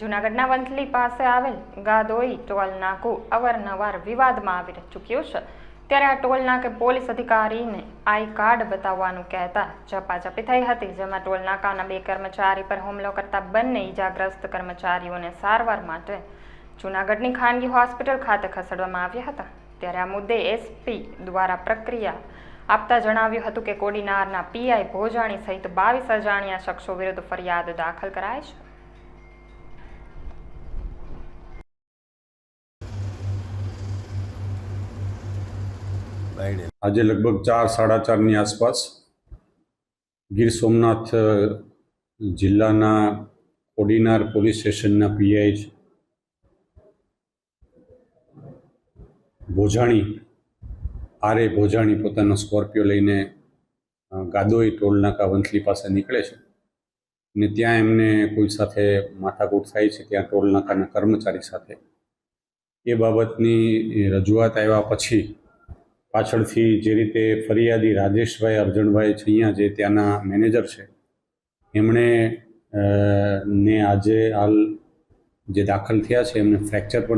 જૂનાગઢના વંથલી પાસે આવેલ ગાદોઈ ટોલ નાકુ અવારનવાર વિવાદમાં આવી ચૂક્યું છે. ત્યારે આ ટોલ નાકે પોલીસ અધિકારીને આઈ કાર્ડ બતાવવાનું કહેતા ઝપાઝપી થઈ હતી, જેમાં ટોલ નાકાના બે કર્મચારી પર હુમલો કરતા બંને ઈજાગ્રસ્ત કર્મચારીઓને સારવાર માટે જૂનાગઢની ખાનગી હોસ્પિટલ ખાતે ખસેડવામાં આવ્યા હતા. ત્યારે આ મુદ્દે એસપી દ્વારા પ્રક્રિયા આપતા જણાવ્યું હતું કે કોડીનારના પીઆઈ ભોજાણી સહિત બાવીસ અજાણ્યા શખ્સો વિરુદ્ધ ફરિયાદ દાખલ કરાય છે. આજે લગભગ ચાર, સાડા ચારની આસપાસ ગીર સોમનાથ જિલ્લાના કોડીનાર પોલીસ સ્ટેશનના પીઆઈ ભોજાણી, આરે ભોજાણી પોતાનો સ્કોર્પિયો લઈને ગાદોઈ ટોલનાકા વંથલી પાસે નીકળે છે. ને ત્યાં એમને કોઈ સાથે માથાકૂટ થાય છે ત્યાં ટોલનાકાના કર્મચારી સાથે. એ બાબતની રજૂઆત આવ્યા પછી પાછળથી જે રીતે ફરિયાદી રાજેશભાઈ અર્જણભાઈ છૈયા જે ત્યાંના મેનેજર છે, એમણે ને આજે હાલ જે દાખલ થયા છે, એમને ફ્રેક્ચર પણ